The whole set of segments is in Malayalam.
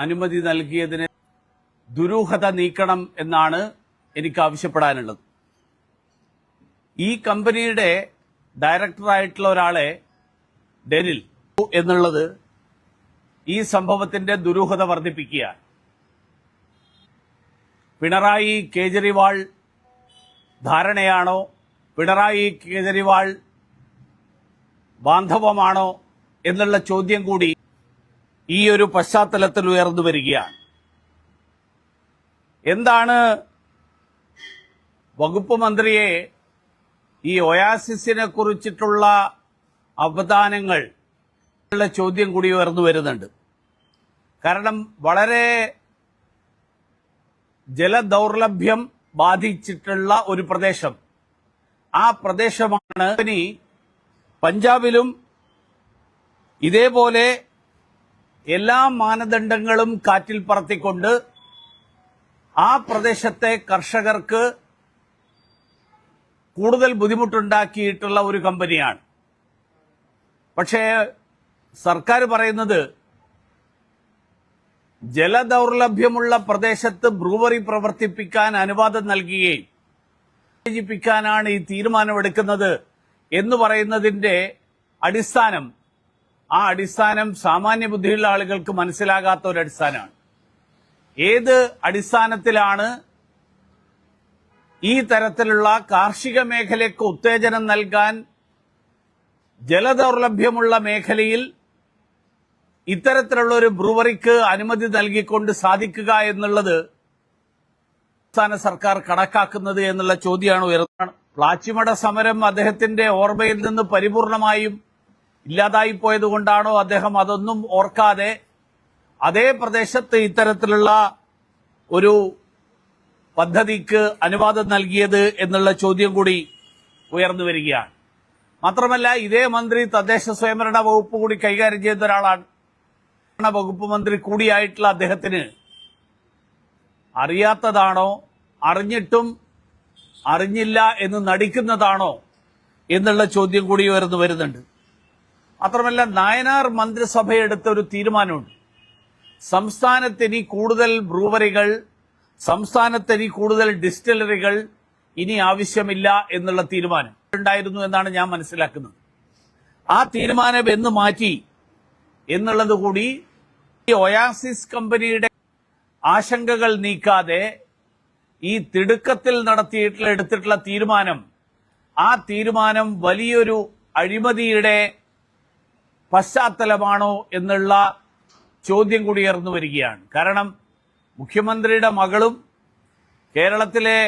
അനുമതി നൽകിയതിന് ദുരൂഹത നീക്കണം എന്നാണ് എനിക്ക് ആവശ്യപ്പെടാനുള്ളത്. ഈ കമ്പനിയുടെ ഡയറക്ടറായിട്ടുള്ള ഒരാളെ ഡെനിൽ എന്നുള്ളത് ഈ സംഭവത്തിന്റെ ദുരൂഹത വർദ്ധിപ്പിക്കുകയാണ്. പിണറായി കേജ്രിവാൾ ധാരണയാണോ? പിണറായി കേജ്രിവാൾ ബാന്ധവമാണോ എന്നുള്ള ചോദ്യം കൂടി ഈ ഒരു പശ്ചാത്തലത്തിൽ ഉയർന്നു വരികയാണ്. എന്താണ് വകുപ്പ് മന്ത്രിയെ ഈ ഒയാസിസിനെ കുറിച്ചിട്ടുള്ള അവദാനങ്ങൾ ചോദ്യം കൂടി ഉയർന്നു വരുന്നുണ്ട്. കാരണം വളരെ ജലദൗർലഭ്യം ബാധിച്ചിട്ടുള്ള ഒരു പ്രദേശം. ആ പ്രദേശമാണ് ഇനി പഞ്ചാബിലും ഇതേപോലെ എല്ലാ മാനദണ്ഡങ്ങളും കാറ്റിൽ പറത്തിക്കൊണ്ട് ആ പ്രദേശത്തെ കർഷകർക്ക് കൂടുതൽ ബുദ്ധിമുട്ടുണ്ടാക്കിയിട്ടുള്ള ഒരു കമ്പനിയാണ്. പക്ഷേ സർക്കാർ പറയുന്നത് ജലദൗർലഭ്യമുള്ള പ്രദേശത്ത് ബ്രൂവറി പ്രവർത്തിപ്പിക്കാൻ അനുവാദം നൽകുകയും ഉത്തേജിപ്പിക്കാനാണ് ഈ തീരുമാനമെടുക്കുന്നത് എന്ന് പറയുന്നതിന്റെ അടിസ്ഥാനം ആ അടിസ്ഥാനം സാമാന്യ ബുദ്ധിയുള്ള ആളുകൾക്ക് മനസ്സിലാകാത്ത ഒരു അടിസ്ഥാനമാണ്. ഏത് അടിസ്ഥാനത്തിലാണ് ഈ തരത്തിലുള്ള കാർഷിക മേഖലയ്ക്ക് ഉത്തേജനം നൽകാൻ ജലദൗർലഭ്യമുള്ള മേഖലയിൽ ഇത്തരത്തിലുള്ള ഒരു ബ്രൂവറിക്ക് അനുമതി നൽകിക്കൊണ്ട് സാധിക്കുക എന്നുള്ളത് സംസ്ഥാന സർക്കാർ കണക്കാക്കുന്നത് എന്നുള്ള ചോദ്യമാണ് ഉയർന്നത്. പ്ലാച്ചിമട സമരം അദ്ദേഹത്തിന്റെ ഓർമ്മയിൽ നിന്ന് പരിപൂർണമായും ഇല്ലാതായി പോയതുകൊണ്ടാണോ അദ്ദേഹം അതൊന്നും ഓർക്കാതെ അതേ പ്രദേശത്ത് ഇത്തരത്തിലുള്ള ഒരു പദ്ധതിക്ക് അനുവാദം നൽകിയത് എന്നുള്ള ചോദ്യം കൂടി ഉയർന്നു വരികയാണ്. മാത്രമല്ല ഇതേ മന്ത്രി തദ്ദേശ സ്വയംഭരണ വകുപ്പ് കൂടി കൈകാര്യം ചെയ്ത ഒരാളാണ്. വകുപ്പ് മന്ത്രി കൂടിയായിട്ടുള്ള അദ്ദേഹത്തിന് അറിയാത്തതാണോ? അറിഞ്ഞിട്ടും അറിഞ്ഞില്ല എന്ന് നടിക്കുന്നതാണോ? എന്നുള്ള ചോദ്യം കൂടി ഉയർന്നു വരുന്നുണ്ട്. മാത്രമല്ല നായനാർ മന്ത്രിസഭയെടുത്ത ഒരു തീരുമാനമുണ്ട്. സംസ്ഥാനത്തിനി കൂടുതൽ ബ്രൂവറികൾ സംസ്ഥാനത്തിനി കൂടുതൽ ഡിസ്റ്റിലറികൾ ഇനി ആവശ്യമില്ല എന്നുള്ള തീരുമാനം ഉണ്ടായിരുന്നു എന്നാണ് ഞാൻ മനസ്സിലാക്കുന്നത്. ആ തീരുമാനം എന്ന് മാറ്റി എന്നുള്ളത് കൂടി ഈ ഒയാസിസ് കമ്പനിയുടെ ആശങ്കകൾ നീക്കാതെ ഈ തിടുക്കത്തിൽ നടത്തിയിട്ടുള്ള എടുത്തിട്ടുള്ള തീരുമാനം ആ തീരുമാനം വലിയൊരു അഴിമതിയുടെ പശ്ചാത്തലമാണോ എന്നുള്ള ചോദ്യം കൂടി ഉയർന്നു വരികയാണ്. കാരണം മുഖ്യമന്ത്രിയുടെ മകളും കേരളത്തിലെ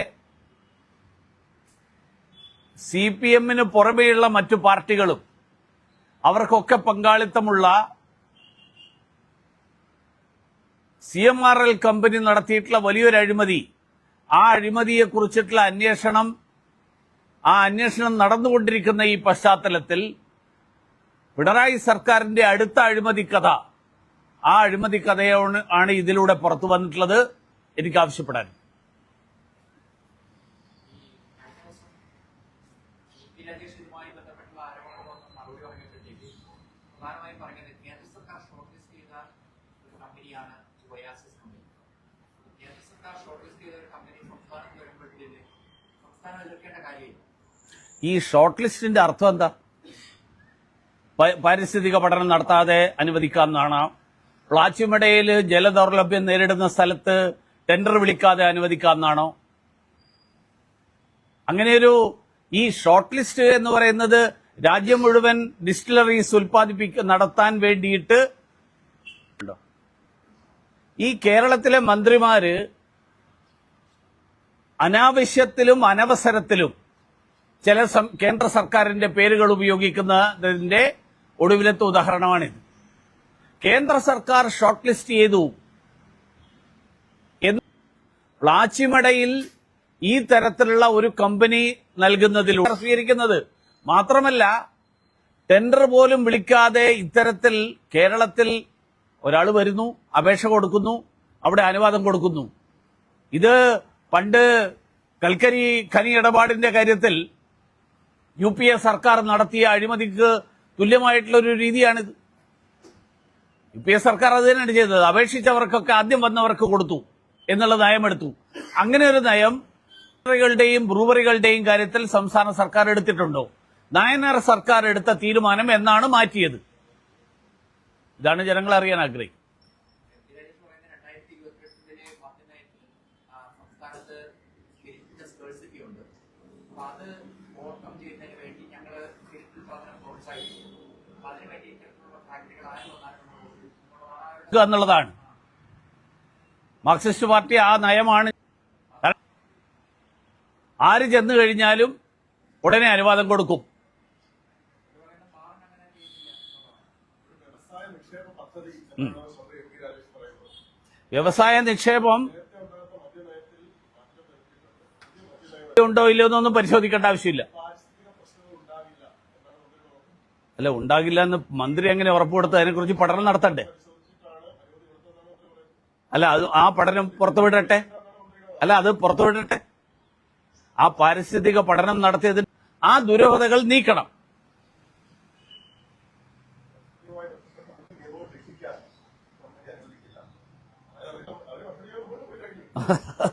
സി പി എമ്മിന് പുറമെയുള്ള മറ്റു പാർട്ടികളും അവർക്കൊക്കെ പങ്കാളിത്തമുള്ള C M R L company നടത്തിയിട്ടുള്ള വലിയൊരു അഴിമതി. ആ അഴിമതിയെ കുറിച്ചിട്ടുള്ള അന്വേഷണം ആ അന്വേഷണം നടന്നുകൊണ്ടിരിക്കുന്ന ഈ പശ്ചാത്തലത്തിൽ പിണറായി സർക്കാരിന്റെ അടുത്ത അഴിമതി കഥ. ആ അഴിമതി കഥയാണ് ആണ് ഇതിലൂടെ പുറത്തു വന്നിട്ടുള്ളത്. എനിക്ക് ആവശ്യപ്പെടാൻ. ഈ ഷോർട്ട് ലിസ്റ്റിന്റെ അർത്ഥം എന്താ? പാരിസ്ഥിതിക പഠനം നടത്താതെ അനുവദിക്കാമെന്നാണ് പ്ലാച്ചിമടയിൽ ജലദൗർലഭ്യം നേരിടുന്ന സ്ഥലത്ത് ടെൻഡർ വിളിക്കാതെ അനുവദിക്കാമെന്നാണോ അങ്ങനെയൊരു ഈ ഷോർട്ട് ലിസ്റ്റ് എന്ന് പറയുന്നത് രാജ്യം മുഴുവൻ ഡിസ്റ്റിലറീസ് ഉൽപ്പാദിപ്പിക്ക നടത്താൻ വേണ്ടിയിട്ട്? ഈ കേരളത്തിലെ മന്ത്രിമാര് അനാവശ്യത്തിലും അനവസരത്തിലും ചില കേന്ദ്ര സർക്കാരിന്റെ പേരുകൾ ഉപയോഗിക്കുന്നതിന്റെ ഒടുവിലത്തെ ഉദാഹരണമാണിത്. കേന്ദ്ര സർക്കാർ ഷോർട്ട് ലിസ്റ്റ് ചെയ്തു പ്ലാച്ചിമടയിൽ ഈ തരത്തിലുള്ള ഒരു കമ്പനി നൽകുന്നതിലൂടെ സ്വീകരിക്കുന്നത്. മാത്രമല്ല ടെൻഡർ പോലും വിളിക്കാതെ ഇത്തരത്തിൽ കേരളത്തിൽ ഒരാൾ വരുന്നു അപേക്ഷ കൊടുക്കുന്നു അവിടെ അനുവാദം കൊടുക്കുന്നു. ഇത് പണ്ട് കൽക്കരി ഖനി ഇടപാടിന്റെ കാര്യത്തിൽ യു സർക്കാർ നടത്തിയ അഴിമതിക്ക് തുല്യമായിട്ടുള്ള ഒരു രീതിയാണിത്. യു പി എ സർക്കാർ അത് തന്നെയാണ് ചെയ്തത്. അപേക്ഷിച്ചവർക്കൊക്കെ ആദ്യം വന്നവർക്ക് കൊടുത്തു എന്നുള്ള നയമെടുത്തു അങ്ങനെ ഒരു നയം ബ്രൂവറികളുടെയും ബ്രൂവറികളുടെയും കാര്യത്തിൽ സംസ്ഥാന സർക്കാർ എടുത്തിട്ടുണ്ടോ? നായനാർ സർക്കാർ എടുത്ത തീരുമാനം എന്നാണ് മാറ്റിയത്. ഇതാണ് ജനങ്ങൾ അറിയാൻ ആഗ്രഹിക്കുന്നത് അത് എന്നുള്ളതാണ്. മാർക്സിസ്റ്റ് പാർട്ടി ആ നയമാണ്. ആര് ചെന്നു കഴിഞ്ഞാലും ഉടനെ അനുവാദം കൊടുക്കും. വ്യവസായ നിക്ഷേപ ഉണ്ടോ ഇല്ലയോ എന്നൊന്നും പരിശോധിക്കേണ്ട ആവശ്യമില്ല പാരിസ്ഥിതിക പ്രശ്നങ്ങൾ ഉണ്ടാകില്ല എന്നാണ് മന്ത്രി പറഞ്ഞത് അല്ല ഉണ്ടാകില്ല എന്ന് മന്ത്രി എങ്ങനെ ഉറപ്പ് അതിനെക്കുറിച്ച് പഠനം നടത്തണ്ടേ? അല്ല അത് ആ പഠനം പുറത്തുവിടട്ടെ? അല്ല അത് പുറത്തുവിടട്ടെ? ആ പാരിസ്ഥിതിക പഠനം നടത്തിയതിന് ആ ദുരൂഹതകൾ നീക്കണം. Ha ha ഗെയിമോ